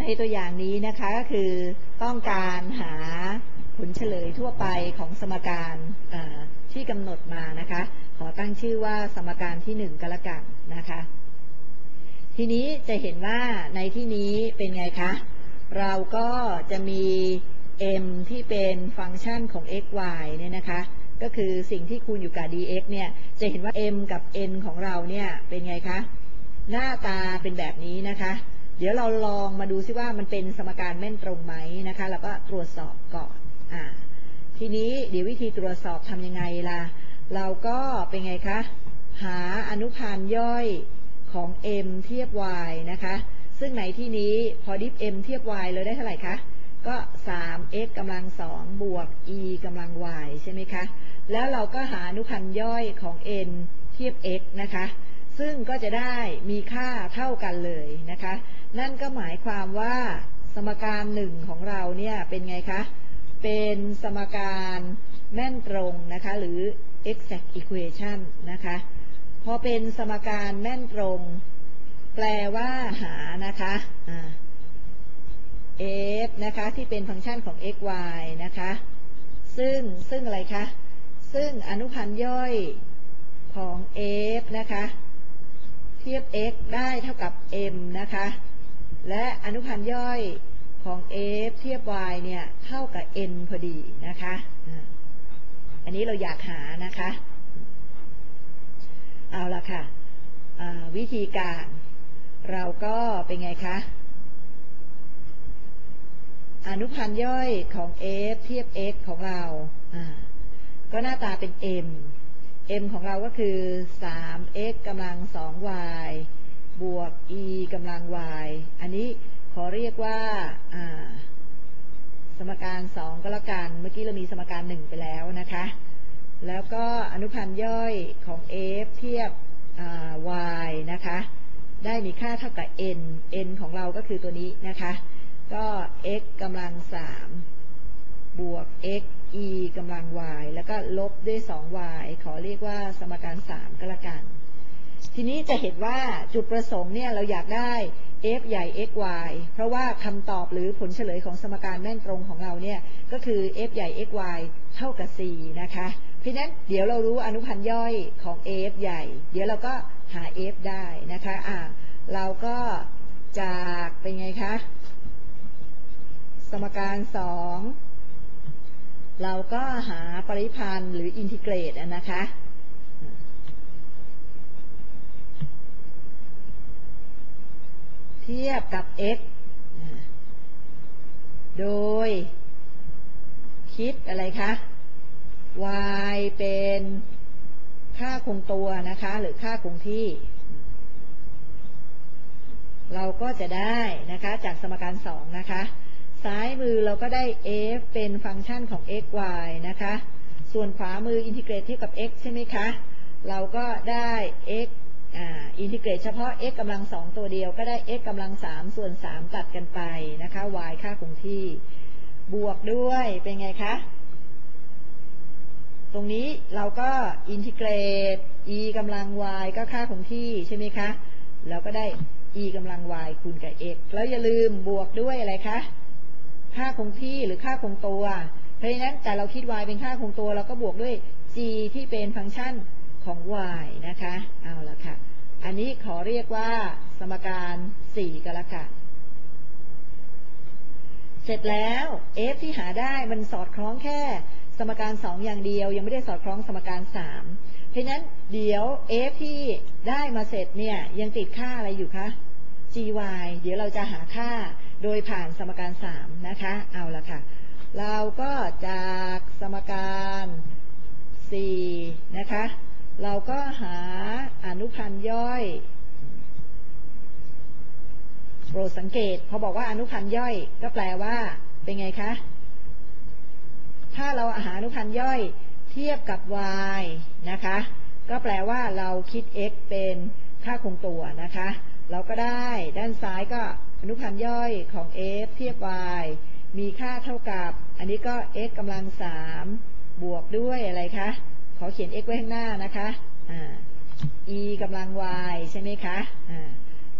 ในตัวอย่างนี้นะคะก็คือต้องการหาผลเฉลยทั่วไปของสมการที่กำหนดมานะคะ ขอตั้งชื่อว่าสมการที่หนึ่งก็แล้วกันนะคะ ทีนี้จะเห็นว่าในที่นี้เป็นไงคะ เราก็จะมี m ที่เป็นฟังก์ชันของ x y เนี่ยนะคะ ก็คือสิ่งที่คูณอยู่กับ dx เนี่ยจะเห็นว่า m กับ n ของเราเนี่ยเป็นไงคะ หน้าตาเป็นแบบนี้นะคะ เดี๋ยวเราลองมาดูซิว่ามันเป็นสมการแม่นตรงไหมนะคะ แล้วก็ตรวจสอบก่อนอ่าทีนี้เดี๋ยววิธีตรวจสอบทำยังไงล่ะ เราก็เป็นไงคะ หาอนุพันธ์ย่อยของ m เทียบ y นะคะ ซึ่งในที่นี้พอดิฟ m เทียบ y เลยได้เท่าไหร่คะ ก็ 3x กำลัง 2 บวก e กำลัง y ใช่ไหมคะ แล้วเราก็หาอนุพันธ์ย่อยของ n เทียบ x นะคะ ซึ่งก็จะได้มีค่าเท่ากันเลยนะคะ นั่นก็หมายความว่าสมการหนึ่งของเราเนี่ยเป็นไงคะ เป็นสมการแม่นตรงนะคะหรือ exact equation นะคะพอเป็นสมการแม่นตรง แปลว่าหานะคะ f นะคะที่เป็นฟังก์ชันของ x y นะคะซึ่งซึ่งอะไรคะ ซึ่งอนุพันธ์ย่อยของ f นะคะ เทียบ x ได้เท่ากับ m นะคะ และอนุพันธ์ย่อยของ f เทียบ y เนี่ยเท่ากับ n พอดีนะคะ อันนี้เราอยากหานะคะ เอาละค่ะ วิธีการเราก็เป็นไงคะ อนุพันธ์ย่อยของ f เทียบ x ของเรา ก็หน้าตาเป็น m m ของเราก็คือ 3x กำลัง 2y บวก e กำลัง y อันนี้ขอเรียกว่าสมการ 2 ก็แล้วกัน เมื่อกี้เรามีสมการ 1 ไปแล้วนะคะ แล้วก็อนุพันธ์ย่อยของ f เทียบ y นะคะ ได้มีค่าเท่ากับ n n ของเราก็คือตัวนี้นะคะ ก็ x กำลัง 3 บวก x e กำลัง y แล้วก็ลบด้วย 2y ขอเรียกว่าสมการ 3 ก็แล้วกัน ทีนี้จะเห็นว่าจุดประสงค์เนี่ยเราอยากได้ f ใหญ่ x y เพราะว่าคำตอบหรือผลเฉลยของสมการแม่นตรงของเราเนี่ยก็คือ f ใหญ่ x y เท่ากับ4นะคะ เพราะนั้นเดี๋ยวเรารู้อนุพันธ์ย่อยของ f ใหญ่ เดี๋ยวเราก็หา f ได้นะคะอ่าเราก็จากเป็นไงคะ สมการ 2 เราก็หาปริพันธ์หรืออินทิเกรตนะคะ เทียบกับ x โดย คิดอะไรคะ y เป็นค่าคงตัวนะคะ หรือค่าคงที่ เราก็จะได้นะคะ จากสมการ2นะคะ ซ้ายมือเราก็ได้ f เป็นฟังก์ชันของ x y นะคะ ส่วนขวามืออินทิเกรตเทียบกับ x ใช่ไหมคะ เราก็ได้ x อินทิเกรตเฉพาะ x กำลังสองตัวเดียวก็ได้ x กำลังสามส่วนสามตัดกันไปนะคะ y ค่าคงที่ บวกด้วยเป็นไงคะ ตรงนี้เราก็อินทิเกรต e กำลัง y ก็ค่าคงที่ใช่ไหมคะ แล้วก็ได้ e กำลัง y คูณกับ x แล้วอย่าลืมบวกด้วยอะไรคะ ค่าคงที่หรือค่าคงตัว เพราะฉะนั้นแต่เราคิด y เป็นค่าคงตัวเราก็บวกด้วย g ที่เป็นฟังก์ชันของ y นะคะ เอาละค่ะ อันนี้ขอเรียกว่าสมการ4ก็แล้วกันเสร็จแล้ว f ที่หาได้มันสอดคล้องแค่สมการ 2 อย่างเดียว ยังไม่ได้สอดคล้องสมการ 3 เพราะนั้นเดี๋ยว f ที่ได้มาเสร็จเนี่ยยังติดค่าอะไรอยู่คะ gy เดี๋ยวเราจะหาค่าโดยผ่านสมการ 3 นะคะ เอาละค่ะ เราก็จากสมการ 4 นะคะ เราก็หาอนุพันธ์ย่อยโปรดสังเกตพอบอกว่าอนุพันธ์ย่อย ก็แปลว่า เป็นไงคะ ถ้าเราหาอนุพันธ์ย่อย เทียบกับ y นะคะ ก็แปลว่าเราคิด x เป็นค่าคงตัวนะคะ เราก็ได้ด้านซ้ายก็อนุพันธ์ย่อยของ f เทียบ y มีค่าเท่ากับ อันนี้ก็ x กำลัง3บวกด้วยอะไรคะ ขอเขียน x ไว้ข้างหน้านะคะ e กำลัง y ใช่ไหมคะ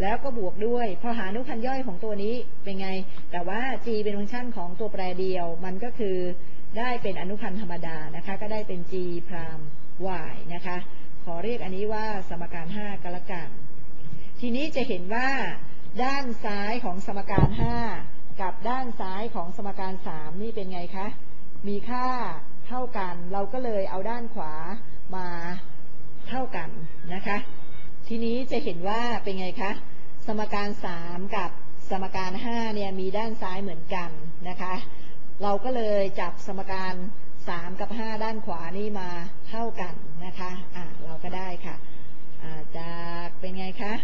แล้วก็บวกด้วย พอหาอนุพันธ์ย่อยของตัวนี้เป็นไง แต่ว่า g เป็นฟังก์ชันของตัวแปรเดียว มันก็คือได้เป็นอนุพันธ์ธรรมดานะคะ ก็ได้เป็น g พราม y นะคะ ขอเรียกอันนี้ว่าสมการ 5กล้วกันทีนี้จะเห็นว่า ด้านซ้ายของสมการ 5 กับด้านซ้ายของสมการ 3 นี่เป็นไงคะ มีค่า เท่ากัน เราก็เลยเอาด้านขวามาเท่ากันนะคะ ทีนี้จะเห็นว่าเป็นไงคะ สมการ 3 กับสมการ 5 เนี่ยมีด้านซ้ายเหมือนกันนะคะ เราก็เลยจับสมการ 3 กับ 5 ด้านขวานี่มาเท่ากันนะคะอะเราก็ได้ค่ะอ่าจากเป็นไงคะ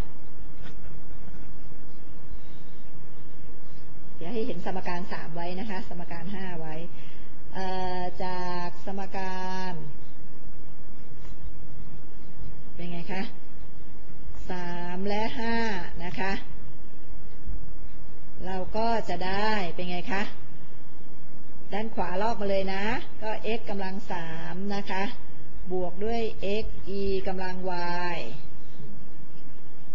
เดี๋ยวให้เห็นสมการ 3 ไว้นะคะ สมการ 5 ไว้ จากสมการ เป็นไงคะ3และ5นะคะ เราก็จะได้เป็นไงคะ ด้านขวาลอกมาเลยนะ ก็ x กำลัง3นะคะ บวกด้วย x e กำลัง y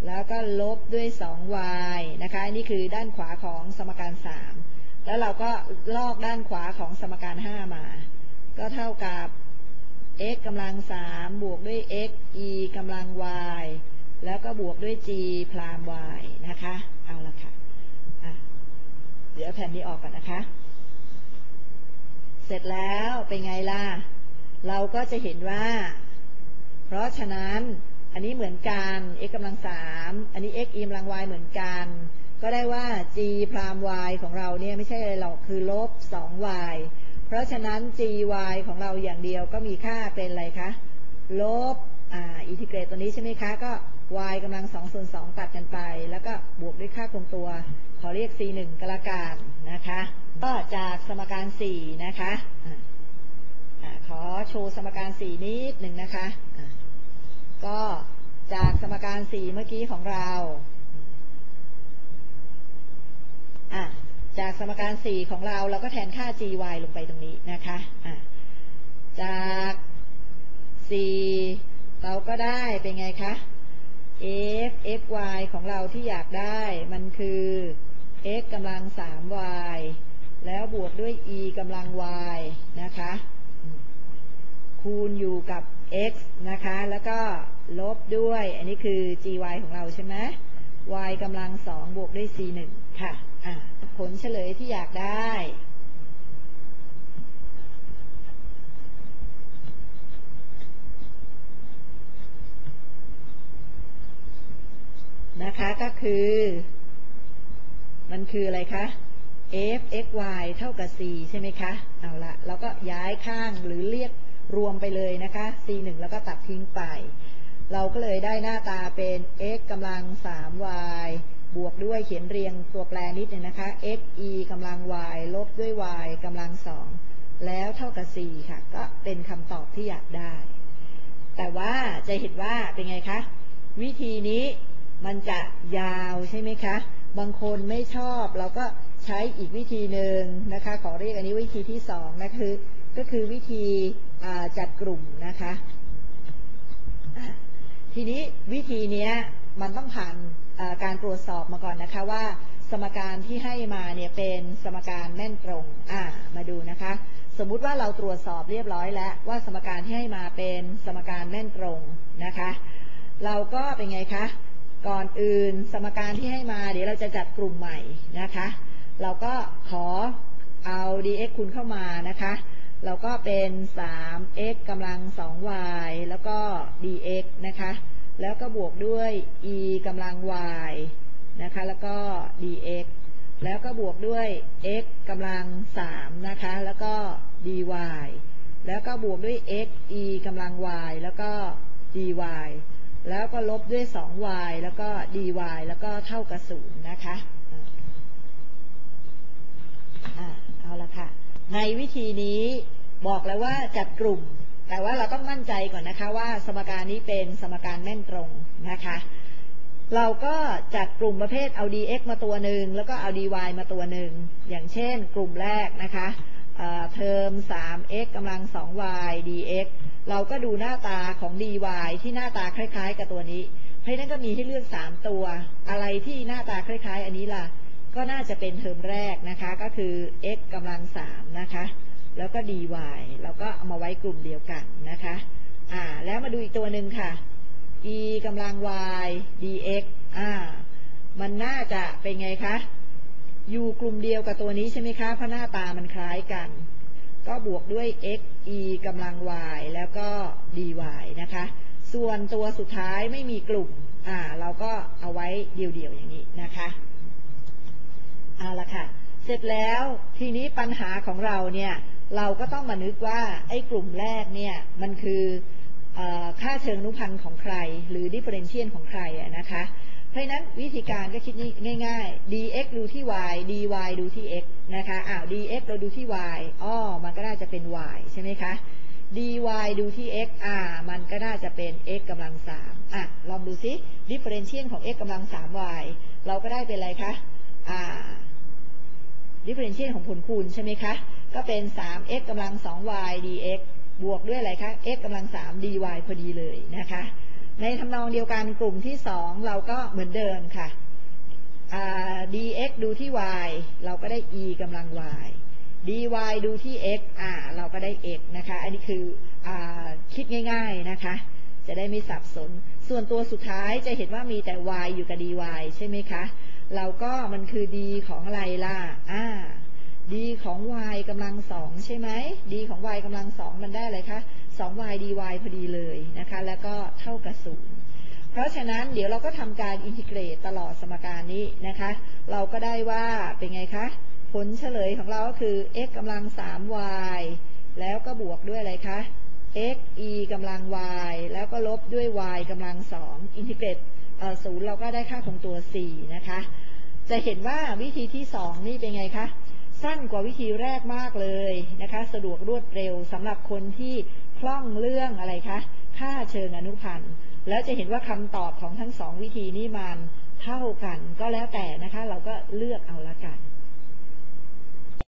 แล้วก็ลบด้วย 2y นะคะอันนี้คือด้านขวาของสมการ 3 แล้วเราก็ลอกด้านขวาของสมการ 5 มา ก็เท่ากับ x กำลัง 3 บวกด้วย x e กำลัง y แล้วก็บวกด้วย g พราม y นะคะ เอาละค่ะะเดี๋ยวแผ่นนี้ออกก่อนนะคะ เสร็จแล้วเป็นไงล่ะ เราก็จะเห็นว่า เพราะฉะนั้นอันนี้เหมือนกัน x กำลังสามอันนี้ x e กำลัง y เหมือนกัน ก็ได้ว่า g พราม y ของเราเนี่ยไม่ใช่อะไรหรอกคือลบ 2y เพราะฉะนั้น g y ของเราอย่างเดียวก็มีค่าเป็นอะไรคะ ลบอ่าอินทิเกรตตัวนี้ใช่ไหมคะ ก็ y กำลัง2ส่วน2ตัดกันไป แล้วก็บวกด้วยค่าคงตัว ขอเรียก c 1ก็แล้วกันนะคะ ก็จากสมการ 4 นะคะอ่าขอโชว์สมการ 4 นิดหนึ่งนะคะอ่าก็จากสมการ 4 เมื่อกี้ของเรา อะจากสมการ 4 ของเราเราก็แทนค่า gy ลงไปตรงนี้นะคะอะจาก 4 เราก็ได้เป็นไงคะ f x y ของเราที่อยากได้มันคือ x กำลัง 3y แล้วบวกด้วย e กำลัง y นะคะ คูณอยู่กับ x นะคะ แล้วก็ลบด้วย อันนี้คือ gy ของเราใช่ไหม y กำลัง 2 บวกด้วย c 1ค่ะ ผลเฉลยที่อยากได้ นะคะก็คือ มันคืออะไรคะ f x y เท่ากับ c ใช่ไหมคะ เอาละเราก็ย้ายข้างหรือเรียกรวมไปเลยนะคะ c 1แล้วก็ตัดทิ้งไป เราก็เลยได้หน้าตาเป็น x กำลัง 3y บวกด้วยเขียนเรียงตัวแปรนิดนึงนะคะ x e กำลัง y ลบด้วย y กำลัง2แล้วเท่ากับ c ค่ะ ก็เป็นคำตอบที่อยากได้ แต่ว่าจะเห็นว่าเป็นไงคะ วิธีนี้มันจะยาวใช่ไหมคะ บางคนไม่ชอบเราก็ใช้อีกวิธีหนึ่งนะคะ ขอเรียกอันนี้วิธีที่สองนะคือ ก็คือวิธีจัดกลุ่มนะคะ ทีนี้วิธีนี้มันต้องผ่าน การตรวจสอบมาก่อนนะคะว่า สมการที่ให้มาเนี่ยเป็นสมการแม่นตรงอ่ามาดูนะคะ สมมุติว่าเราตรวจสอบเรียบร้อยแล้วว่าสมการที่ให้มาเป็นสมการแม่นตรงนะคะ เราก็เป็นไงคะก่อนอื่นสมการที่ให้มาเดี๋ยวเราจะจัดกลุ่มใหม่นะคะ เราก็ขอเอา dx คูณเข้ามานะคะ เราก็เป็น 3x กำลัง 2y แล้วก็ dx นะคะ แล้วก็บวกด้วย e กำลัง y นะคะ แล้วก็ dx แล้วก็บวกด้วย x กำลัง 3 นะคะ แล้วก็ dy แล้วก็บวกด้วย x e กำลัง y แล้วก็ dy แล้วก็ลบด้วย 2y แล้วก็ dy แล้วก็เท่ากับ 0 นะคะเอาละค่ะ ในวิธีนี้บอกแล้วว่าจัดกลุ่ม แต่ว่าเราต้องมั่นใจก่อนนะคะว่าสมการนี้เป็นสมการแม่นตรงนะคะ เราก็จัดกลุ่มประเภทเอา dx มาตัวหนึ่งแล้วก็เอา dy มาตัวหนึ่งอย่างเช่น กลุ่มแรกนะคะเทอม 3x กำลัง 2y dx เราก็ดูหน้าตาของ dy ที่หน้าตาคล้าย ๆ กับตัวนี้ เพราะฉะนั้นก็มีให้เลือก 3 ตัว อะไรที่หน้าตาคล้าย ๆ อันนี้ล่ะ ก็น่าจะเป็นเทอมแรกนะคะ ก็คือ x กำลัง 3 นะคะ แล้วก็ dy เราก็เอามาไว้กลุ่มเดียวกันนะคะอ่าแล้วมาดูอีกตัวหนึ่งค่ะ e กำลัง y dx อ่ามันน่าจะเป็นไงคะ อยู่กลุ่มเดียวกับตัวนี้ใช่ไหมคะ เพราะหน้าตามันคล้ายกัน ก็บวกด้วย x e กำลัง y แล้วก็ dy นะคะ ส่วนตัวสุดท้ายไม่มีกลุ่ม อ่า เราก็เอาไว้เดี่ยวๆอย่างนี้นะคะ เอาละค่ะ เสร็จแล้วทีนี้ปัญหาของเราเนี่ย เราก็ต้องมานึกว่าไอ้กลุ่มแรกเนี่ยมันคืออค่าเชิงอนุพันธ์ของใคร หรือ differential ของใครอะนะคะ เพราะฉะนั้นวิธีการก็คิดง่าย ๆ dx ดูที่ y dy ดูที่ x นะคะอ้าว dx เราดูที่ y อ้อมันก็น่าจะเป็น y ใช่ไหมคะ dy ดูที่ x อ่ามันก็น่าจะเป็น x กำลังสามอะ ลองดูซิ differential ของ x กำลังสาม y เราก็ได้เป็นอะไรคะ อ่า differential ของผลคูณใช่ไหมคะก็เป็น 3x กำลัง 2y dx บวกด้วยอะไรคะ x กำลัง 3 dy พอดีเลยนะคะ ในทำนองเดียวกันกลุ่มที่ 2 เราก็เหมือนเดิมค่ะ dx ดูที่ y เราก็ได้ e กำลัง y dy ดูที่ x อ่าเราก็ได้ x นะคะ อันนี้คืออคิดง่ายๆนะคะ จะได้ไม่สับสน ส่วนตัวสุดท้ายจะเห็นว่ามีแต่ y อยู่กับ dy ใช่ไหมคะ เราก็มันคือ d ของอะไรล่ะ อ่า d ของ y กำลังสองใช่ไหม d ของ y กำลังสองมันได้อะไรคะ 2y dy พอดีเลยนะคะ แล้วก็เท่ากับศูนย์เพราะฉะนั้นเดี๋ยวเราก็ทำการอินทิเกรตตลอดสมการนี้นะคะ เราก็ได้ว่าเป็นไงคะ ผลเฉลยของเราก็คือ x กำลัง 3y แล้วก็บวกด้วยอะไรคะ x e กำลัง y แล้วก็ลบด้วย y กำลัง2อินทิเกรตศูนย์เราก็ได้ค่าของตัว 4 นะคะ จะเห็นว่าวิธีที่ 2 นี่เป็นไงคะ สั้นกว่าวิธีแรกมากเลยนะคะ สะดวกรวดเร็วสำหรับคนที่คล่องเรื่องอะไรคะค่าเชิงอนุพันธ์แล้วจะเห็นว่าคำตอบของทั้งสองวิธีนี้มันเท่ากัน ก็แล้วแต่นะคะ เราก็เลือกเอาละกัน